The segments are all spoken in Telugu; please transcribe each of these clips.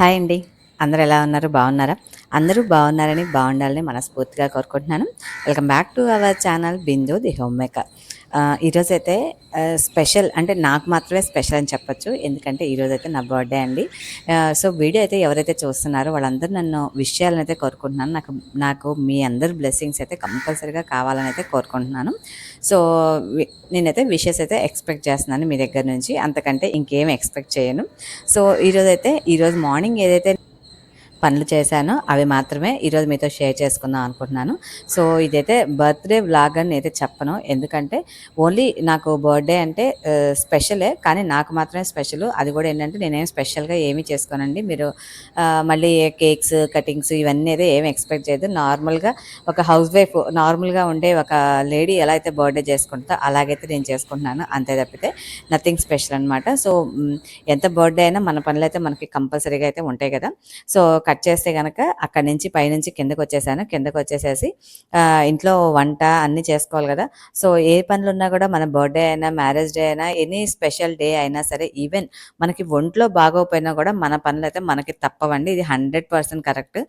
హాయ్ అండి. అందరూ ఎలా ఉన్నారు? బాగున్నారా? అందరూ బాగున్నారని బాగుండాలని మనస్ఫూర్తిగా కోరుకుంటున్నాను. Welcome back to our channel Bindu the home maker. ఈరోజు అయితే స్పెషల్ అంటే నాకు మాత్రమే స్పెషల్ అని చెప్పొచ్చు. ఎందుకంటే ఈరోజు అయితే నా బర్త్డే అండి. సో వీడియో అయితే ఎవరైతే చూస్తున్నారో వాళ్ళందరూ నన్ను విషయాలను అయితే కోరుకుంటున్నాను. నాకు నాకు మీ అందరు బ్లెస్సింగ్స్ అయితే కంపల్సరీగా కావాలని అయితే కోరుకుంటున్నాను. సో నేనైతే విషెస్ అయితే ఎక్స్పెక్ట్ చేస్తున్నాను మీ దగ్గర నుంచి. అంతకంటే ఇంకేం ఎక్స్పెక్ట్ చేయను. సో ఈరోజైతే ఈరోజు మార్నింగ్ ఏదైతే పనులు చేశాను. అవి మాత్రమే ఈరోజు మీతో షేర్ చేసుకుందాం అనుకుంటున్నాను. సో ఇదైతే బర్త్డే వ్లాగ్ అని అయితే చెప్పను. ఎందుకంటే ఓన్లీ నాకు బర్త్డే అంటే స్పెషలే. కానీ నాకు మాత్రమే స్పెషల్. అది కూడా ఏంటంటే నేనేం స్పెషల్గా ఏమీ చేసుకోనండి. మీరు మళ్ళీ కేక్స్ కటింగ్స్ ఇవన్నీ అయితే ఏమి ఎక్స్పెక్ట్ చేయదు నార్మల్గా ఒక హౌస్ వైఫ్ నార్మల్గా ఉండే ఒక లేడీ ఎలా అయితే బర్త్డే చేసుకుంటుందో అలాగైతే నేను చేసుకుంటున్నాను. అంతే తప్పితే నథింగ్ స్పెషల్ అనమాట సో ఎంత బర్త్డే అయినా మన పనులు అయితే మనకి కంపల్సరీగా అయితే ఉంటాయి కదా. సో కట్ చేస్తే కనుక అక్కడి నుంచి పైనుంచి కిందకు వచ్చేసాను కిందకు వచ్చేసేసి ఇంట్లో వంట అన్నీ చేసుకోవాలి కదా. సో ఏ పనులు ఉన్నా కూడా మన బర్త్డే అయినా మ్యారేజ్ డే అయినా ఎనీ స్పెషల్ డే అయినా సరే ఈవెన్ మనకి ఒంట్లో బాగోకపోయినా కూడా మన పనులు అయితే మనకి తప్పవండి. ఇది హండ్రెడ్ పర్సెంట్ కరెక్ట్.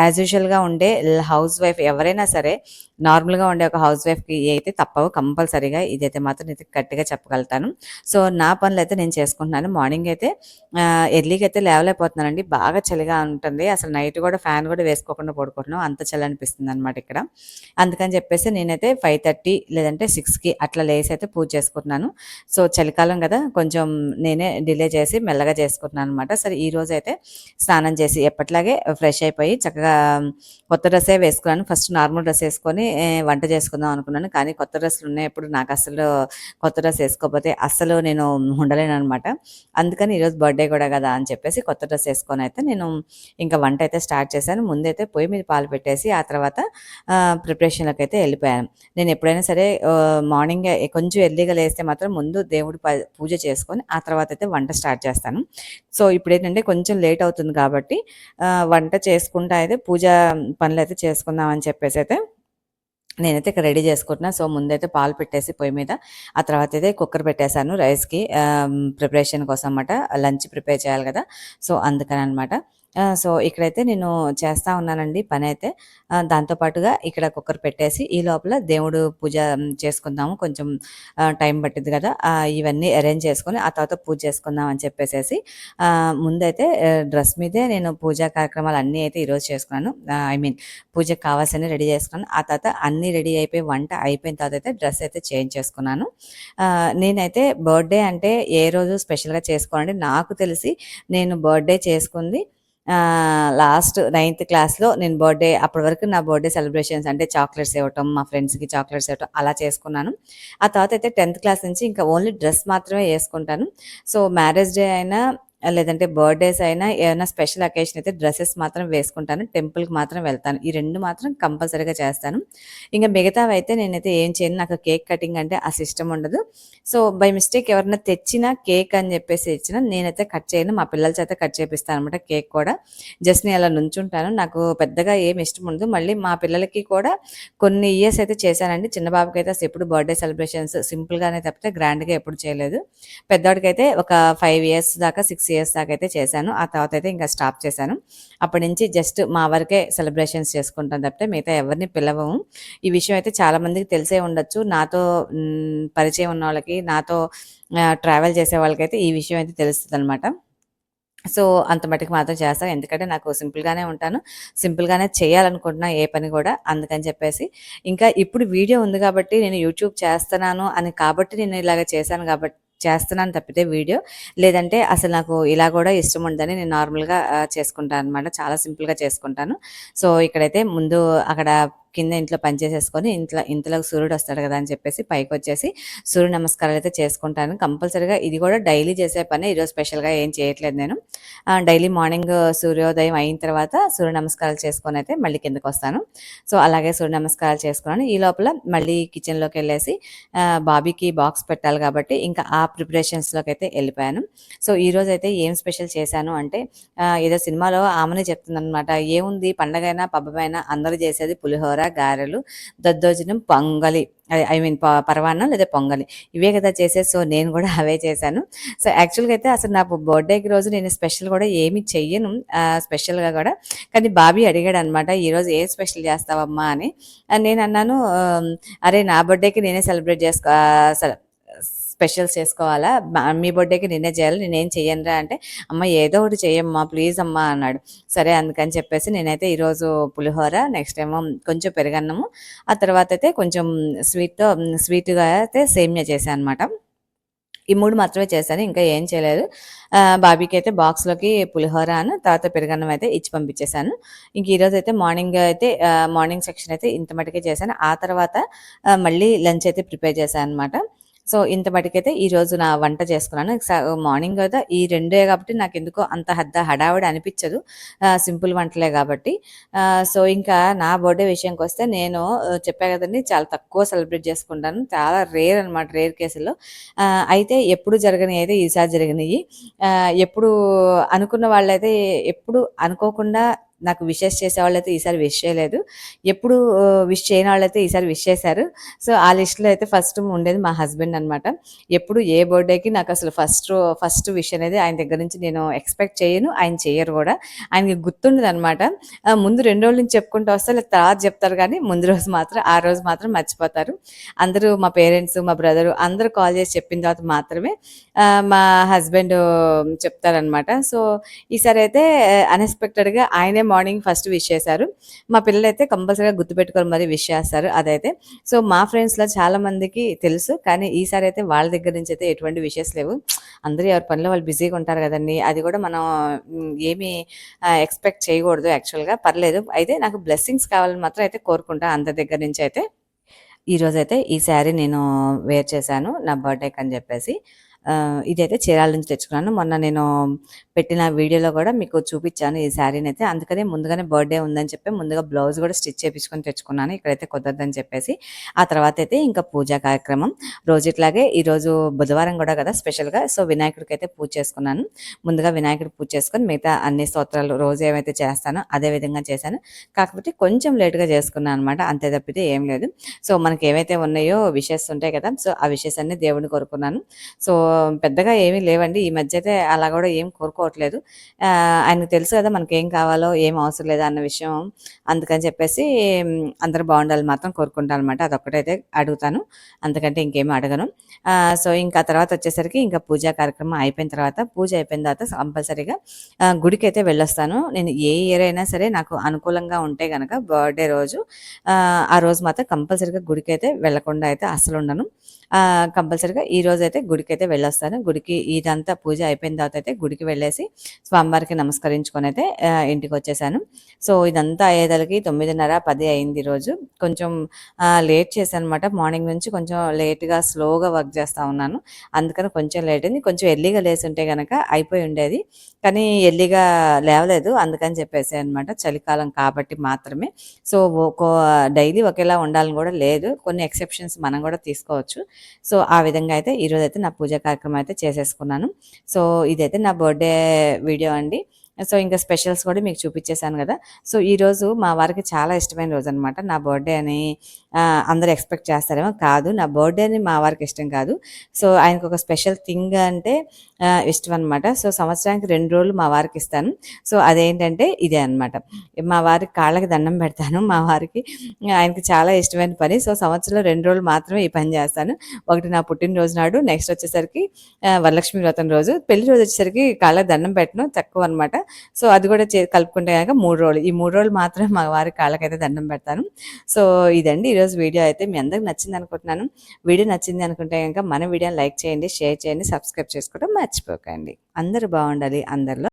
యాజ్ యూజువల్గా ఉండే హౌస్ వైఫ్ ఎవరైనా సరే నార్మల్గా ఉండే ఒక హౌస్ వైఫ్కి అయితే తప్పవు కంపల్సరీగా ఇదైతే మాత్రం నేను గట్టిగా చెప్పగలుగుతాను. సో నా పనులు అయితే నేను చేసుకుంటున్నాను. మార్నింగ్ అయితే ఎర్లీగా అయితే లేవలేకపోతున్నానండి. బాగా చలిగా ఉంటుంది. అసలు నైట్ కూడా ఫ్యాన్ కూడా వేసుకోకుండా పడుకుంటున్నాం. అంత చలి అనిపిస్తుంది అనమాట ఇక్కడ. అందుకని చెప్పేసి నేనైతే ఫైవ్ థర్టీ లేదంటే సిక్స్కి అట్లా లేసి అయితే పూజ చేసుకుంటున్నాను. సో చలికాలం కదా కొంచెం నేనే డిలే చేసి మెల్లగా చేసుకుంటున్నాను అనమాట సరే ఈ రోజు అయితే స్నానం చేసి ఎప్పట్లాగే ఫ్రెష్ అయిపోయి చక్కగా కొత్త డ్రెస్సే వేసుకున్నాను. ఫస్ట్ నార్మల్ డ్రెస్ వేసుకొని వంట చేసుకుందాం అనుకున్నాను. కానీ కొత్త డ్రెస్సులు ఉన్నప్పుడు నాకు అసలు కొత్త డ్రెస్ వేసుకోకపోతే అస్సలు నేను ఉండలేను అనమాట అందుకని ఈరోజు బర్త్డే కూడా కదా అని చెప్పేసి కొత్త డ్రెస్ వేసుకొని అయితే నేను నేను ఇంకా వంట అయితే స్టార్ట్ చేశాను. ముందైతే పొయ్యి మీద పాలు పెట్టేసి ఆ తర్వాత ప్రిపరేషన్లోకి అయితే వెళ్ళిపోయాను. నేను ఎప్పుడైనా సరే మార్నింగ్ కొంచెం ఎర్లీగా లేస్తే మాత్రం ముందు దేవుడు ప- పూజ చేసుకొని ఆ తర్వాత అయితే వంట స్టార్ట్ చేస్తాను. సో ఇప్పుడు ఏంటంటే కొంచెం లేట్ అవుతుంది కాబట్టి వంట చేసుకుంటా అయితే పూజ పనులు అయితే చేసుకుందామని చెప్పేసి అయితే నేనైతే ఇక్కడ రెడీ చేసుకుంటున్నా. సో ముందైతే పాలు పెట్టేసి పొయ్యి మీద ఆ తర్వాత అయితే కుక్కర్ పెట్టేశాను రైస్కి. ప్రిపరేషన్ కోసం అన్నమాట లంచ్ ప్రిపేర్ చేయాలి కదా. సో అందుకని అనమాట సో ఇక్కడైతే నేను చేస్తూ ఉన్నానండి పని అయితే దాంతోపాటుగా ఇక్కడ కుక్కర్ పెట్టేసి ఈ లోపల దేవుడు పూజ చేసుకుందాము. కొంచెం టైం పట్టింది కదా. ఇవన్నీ అరేంజ్ చేసుకొని ఆ తర్వాత పూజ చేసుకుందాం అని చెప్పేసేసి ముందైతే డ్రెస్ మీదే నేను పూజా కార్యక్రమాలు అన్నీ అయితే ఈరోజు చేసుకున్నాను. ఐ మీన్ పూజకు కావాల్సిన రెడీ చేసుకున్నాను. ఆ తర్వాత అన్నీ రెడీ అయిపోయి వంట అయిపోయిన తర్వాత అయితే డ్రెస్ అయితే చేంజ్ చేసుకున్నాను. నేనైతే బర్త్డే అంటే ఏ రోజు స్పెషల్గా చేసుకోనండి నాకు తెలిసి నేను బర్త్డే చేసుకుంది లాస్ట్ నైన్త్ క్లాస్లో నేను బర్త్డే అప్పటి వరకు నా బర్త్డే సెలబ్రేషన్స్ అంటే చాక్లెట్స్ ఇవ్వటం మా ఫ్రెండ్స్కి చాక్లెట్స్ ఇవ్వటం అలా చేసుకున్నాను. ఆ తర్వాత అయితే టెన్త్ క్లాస్ నుంచి ఇంకా ఓన్లీ డ్రెస్ మాత్రమే వేసుకుంటాను. సో మ్యారేజ్ డే అయినా లేదంటే బర్త్డేస్ అయినా ఏమైనా స్పెషల్ అకేషన్ అయితే డ్రెస్సెస్ మాత్రం వేసుకుంటాను టెంపుల్కి మాత్రం వెళ్తాను. ఈ రెండు మాత్రం కంపల్సరీగా చేస్తాను. ఇంకా మిగతావి అయితే నేనైతే ఏం చేయను నాకు కేక్ కటింగ్ అంటే ఆ సిస్టమ్ ఉండదు. సో బై మిస్టేక్ ఎవరైనా తెచ్చిన కేక్ అని చెప్పేసి ఇచ్చిన నేనైతే కట్ చేయను మా పిల్లల చేత కట్ చేపిస్తాను అనమాట కేక్ కూడా. జస్ట్ నేను అలా నుంచుంటాను నాకు పెద్దగా ఏం ఇష్టం ఉండదు. మళ్ళీ మా పిల్లలకి కూడా కొన్ని ఇయర్స్ అయితే చేశానండి. చిన్న బాబుకి అయితే అసలు ఎప్పుడు బర్త్డే సెలబ్రేషన్స్ సింపుల్గానే తప్పితే గ్రాండ్గా ఎప్పుడు చేయలేదు. పెద్దవాడికి అయితే ఒక ఫైవ్ ఇయర్స్ దాకా సిక్స్ ఇయర్స్ దాకా అయితే చేశాను. ఆ తర్వాత అయితే ఇంకా స్టాప్ చేశాను. అప్పటి నుంచి జస్ట్ మా వరకే సెలబ్రేషన్స్ చేసుకుంటాం తప్పితే మిగతా ఎవరిని పిలవము. ఈ విషయం అయితే చాలా మందికి తెలిసే ఉండొచ్చు. నాతో పరిచయం ఉన్న వాళ్ళకి నాతో ట్రావెల్ చేసే వాళ్ళకైతే ఈ విషయం అయితే తెలుస్తుంది అనమాట సో అంత మటుకు మాత్రం చేస్తాను. ఎందుకంటే నాకు సింపుల్గానే ఉంటాను. సింపుల్గానే చేయాలనుకుంటున్నా ఏ పని కూడా. అందుకని చెప్పేసి ఇంకా ఇప్పుడు వీడియో ఉంది కాబట్టి నేను యూట్యూబ్ చేస్తున్నాను అని కాబట్టి నేను ఇలాగ చేశాను కాబట్టి చేస్తున్నాను తప్పితే వీడియో. లేదంటే అసలు నాకు ఇలా కూడా ఇష్టం ఉందని నేను నార్మల్గా చేసుకుంటాను అనమాట చాలా సింపుల్గా చేసుకుంటాను. సో ఇక్కడైతే ముందు అక్కడ కింద ఇంట్లో పని చేసేసుకొని ఇంట్లో ఇంతలో సూర్యుడు వస్తాడు కదా అని చెప్పేసి పైకి వచ్చేసి సూర్య నమస్కారాలు అయితే చేసుకుంటాను. కంపల్సరీగా ఇది కూడా డైలీ చేసే పని. ఈరోజు స్పెషల్గా ఏం చేయట్లేదు నేను. డైలీ మార్నింగ్ సూర్యోదయం అయిన తర్వాత సూర్య నమస్కారాలు చేసుకొని అయితే మళ్ళీ కిందకి వస్తాను. సో అలాగే సూర్య నమస్కారాలు చేసుకున్నాను. ఈ లోపల మళ్ళీ కిచెన్లోకి వెళ్ళేసి బాబీకి బాక్స్ పెట్టాలి కాబట్టి ఇంకా ఆ ప్రిపరేషన్స్లోకి అయితే వెళ్ళిపోయాను. సో ఈ రోజు అయితే ఏం స్పెషల్ చేశాను అంటే ఏదో సినిమాలో ఆమెనే చెప్తుందనమాట ఏముంది? పండగైనా పబ్బమైనా అందరూ చేసేది పులిహోర గారెలు? దద్దోజనం పొంగలి. ఐ మీన్ పరవాన్నం లేదా పొంగలి. ఇవే కదా చేసేది. సో నేను కూడా అవే చేశాను. సో యాక్చువల్గా అయితే అసలు నా బర్త్డేకి రోజు నేను స్పెషల్ కూడా ఏమి చెయ్యను. స్పెషల్గా కూడా. కానీ బాబీ అడిగాడు అనమాట ఈరోజు ఏ స్పెషల్ చేస్తావమ్మా? అని. నేను అన్నాను అరే నా బర్త్డేకి నేనే సెలబ్రేట్ చేసుకో స్పెషల్స్ చేసుకోవాలా? మీ బర్త్డేకి నేనే చేయాలి నేనేం చెయ్యనురా అంటే అమ్మ ఏదో ఒకటి చెయ్యమ్మా ప్లీజ్ అమ్మా అన్నాడు. సరే అందుకని చెప్పేసి నేనైతే ఈరోజు పులిహోర నెక్స్ట్ ఏమో కొంచెం పెరుగన్నము. ఆ తర్వాత అయితే కొంచెం స్వీట్తో స్వీట్గా అయితే సేమియా చేశాను అనమాట ఈ మూడు మాత్రమే చేశాను ఇంకా ఏం చేయలేదు. బాబీకి అయితే బాక్స్లోకి పులిహోర అను తర్వాత పెరుగన్నం అయితే ఇచ్చి పంపించేశాను. ఇంక ఈరోజు అయితే మార్నింగ్ అయితే మార్నింగ్ సెక్షన్ అయితే ఇంత మటుకే చేశాను. ఆ తర్వాత మళ్ళీ లంచ్ అయితే ప్రిపేర్ చేశాను అనమాట సో ఇంత మటుకైతే ఈ రోజు నా వంట చేసుకున్నాను. మార్నింగ్ అయితే ఈ రెండే కాబట్టి నాకు ఎందుకో అంత హద్ద హడావిడి అనిపించదు. సింపుల్ వంటలే కాబట్టి. సో ఇంకా నా బర్త్డే విషయానికి వస్తే నేను చెప్పా కదండి చాలా తక్కువ సెలబ్రేట్ చేసుకుంటాను. చాలా రేర్ అనమాట రేర్ కేసుల్లో. అయితే ఎప్పుడు జరగని అయితే ఈసారి జరిగినాయి. ఎప్పుడు అనుకున్న వాళ్ళైతే ఎప్పుడు అనుకోకుండా నాకు విషెస్ చేసే వాళ్ళైతే ఈసారి విష్ చేయలేదు. ఎప్పుడు విష్ చేయని వాళ్ళైతే ఈసారి విష్ చేశారు. సో ఆ లిస్ట్లో అయితే ఫస్ట్ ఉండేది మా హస్బెండ్ అనమాట ఎప్పుడు ఏ బర్త్డేకి నాకు అసలు ఫస్ట్ ఫస్ట్ విష్ అనేది ఆయన దగ్గర నుంచి నేను ఎక్స్పెక్ట్ చేయను ఆయన చేయరు కూడా. ఆయనకి గుర్తుండదు అనమాట ముందు రెండు రోజుల నుంచి చెప్పుకుంటూ వస్తే లేదా తర్వాత చెప్తారు కానీ ముందు రోజు మాత్రం ఆ రోజు మాత్రం మర్చిపోతారు. అందరూ మా పేరెంట్స్ మా బ్రదరు అందరూ కాల్ చేసి చెప్పిన తర్వాత మాత్రమే మా హస్బెండ్ చెప్తారనమాట సో ఈసారి అయితే అన్ఎక్స్పెక్టెడ్గా ఆయనే మార్నింగ్ ఫస్ట్ విష్ చేశారు. మా పిల్లలు అయితే కంపల్సరీగా గుర్తుపెట్టుకొని మరి విష్ చేస్తారు అదైతే. సో మా ఫ్రెండ్స్లో చాలా మందికి తెలుసు కానీ ఈసారి అయితే వాళ్ళ దగ్గర నుంచి అయితే ఎటువంటి విషయస్ లేవు. అందరూ ఎవరి పనిలో వాళ్ళు బిజీగా ఉంటారు కదండి. అది కూడా మనం ఏమీ ఎక్స్పెక్ట్ చేయకూడదు యాక్చువల్గా పర్లేదు. అయితే నాకు బ్లెస్సింగ్స్ కావాలని మాత్రం అయితే కోరుకుంటా అందరి దగ్గర నుంచి అయితే. ఈరోజైతే ఈ శారీ నేను వేర్ చేశాను నా బర్త్డేకి అని చెప్పేసి. ఇదైతే చీరాల నుంచి తెచ్చుకున్నాను. మొన్న నేను పెట్టిన వీడియోలో కూడా మీకు చూపించాను ఈ శారీని అయితే. అందుకనే ముందుగానే బర్త్డే ఉందని చెప్పి ముందుగా బ్లౌజ్ కూడా స్టిచ్ చేయించుకొని తెచ్చుకున్నాను. ఇక్కడైతే కుదరదని చెప్పేసి. ఆ తర్వాత అయితే ఇంకా పూజా కార్యక్రమం. రోజు ఇట్లాగే ఈరోజు బుధవారం కూడా కదా స్పెషల్గా. సో వినాయకుడికి అయితే పూజ చేసుకున్నాను. ముందుగా వినాయకుడికి పూజ చేసుకొని మిగతా అన్ని స్తోత్రాలు రోజు ఏమైతే చేస్తానో అదే విధంగా చేశాను. కాకపోతే కొంచెం లేట్గా చేసుకున్నాను అనమాట అంతే తప్పితే ఏం లేదు. సో మనకి ఏవైతే ఉన్నాయో విషెస్ ఉంటాయి కదా. సో ఆ విషెస్ అన్ని దేవుడిని కోరుకున్నాను. సో పెద్దగా ఏమీ లేవండి. ఈ మధ్య అయితే అలా కూడా ఏం కోరుకోవట్లేదు. ఆయనకు తెలుసు కదా మనకి ఏం కావాలో ఏం అవసరం లేదు అన్న విషయం. అందుకని చెప్పేసి అందరూ బాగుండాలి మాత్రం కోరుకుంటాను అనమాట అదొక్కటైతే అడుగుతాను. అందుకంటే ఇంకేం అడగను. సో ఇంకా తర్వాత వచ్చేసరికి ఇంకా పూజా కార్యక్రమం అయిపోయిన తర్వాత పూజ అయిపోయిన తర్వాత కంపల్సరీగా గుడికి అయితే వెళ్ళొస్తాను. నేను ఏ ఇయర్ అయినా సరే నాకు అనుకూలంగా ఉంటే కనుక బర్త్డే రోజు ఆ, రోజు మాత్రం కంపల్సరీగా గుడికి అయితే వెళ్ళకుండా అయితే అసలు ఉండను. కంపల్సరీగా ఈ రోజు అయితే గుడికి అయితే వెళ్ళొస్తాను గుడికి ఇదంతా పూజ అయిపోయిన తర్వాత అయితే గుడికి వెళ్ళేసి స్వామివారికి నమస్కరించుకొని అయితే ఇంటికి వచ్చేసాను. సో ఇదంతా అయ్యేదలకి తొమ్మిదిన్నర పది అయింది ఈ రోజు. కొంచెం లేట్ చేశాను అనమాట మార్నింగ్ నుంచి కొంచెం లేట్గా స్లోగా వర్క్ చేస్తూ ఉన్నాను. అందుకని కొంచెం లేట్ అయింది. కొంచెం ఎర్లీగా లేచి ఉంటే కనుక అయిపోయి ఉండేది. కానీ ఎర్లీగా లేవలేదు. అందుకని చెప్పేసి అనమాట చలికాలం కాబట్టి మాత్రమే. సో ఒక డైలీ ఒకేలా ఉండాలని కూడా లేదు. కొన్ని ఎక్సెప్షన్స్ మనం కూడా తీసుకోవచ్చు. సో ఆ విధంగా అయితే ఈరోజు అయితే నా పూజా కార్యక్రమం అయితే చేసేసుకున్నాను. సో ఇదైతే నా బర్త్డే వీడియో అండి. సో ఇంకా స్పెషల్స్ కూడా మీకు చూపించేశాను కదా. సో ఈరోజు మా వారికి చాలా ఇష్టమైన రోజు అనమాట నా బర్త్డే అని అందరూ ఎక్స్పెక్ట్ చేస్తారేమో కాదు. నా బర్త్డే అని మా వారికి ఇష్టం కాదు. సో ఆయనకు ఒక స్పెషల్ థింగ్ అంటే ఇష్టం అనమాట సో సంవత్సరానికి రెండు రోజులు మా వారికి ఇస్తాను. సో అదేంటంటే ఇదే అనమాట మా వారికి కాళ్ళకి దండం పెడతాను. మా వారికి ఆయనకి చాలా ఇష్టమైన పని. సో సంవత్సరంలో రెండు రోజులు మాత్రమే ఈ పని చేస్తాను. ఒకటి నా పుట్టినరోజు నాడు నెక్స్ట్ వచ్చేసరికి వరలక్ష్మి వ్రతం రోజు. పెళ్ళి రోజు వచ్చేసరికి కాళ్ళకి దండం పెట్టను. తక్కువ అనమాట సో అది కూడా చే కలుపుకుంటే కనుక మూడు రోజులు. ఈ మూడు రోజులు మాత్రం మా వారి కాళ్ళకైతే దండం పెడతాను. సో ఇదండి ఈరోజు వీడియో అయితే మీ అందరికి నచ్చింది అనుకుంటున్నాను. వీడియో నచ్చింది అనుకుంటే కనుక మన వీడియోని లైక్ చేయండి షేర్ చేయండి సబ్స్క్రైబ్ చేసుకోవడం మర్చిపోకండి. అందరూ బాగుండాలి అందరిలో.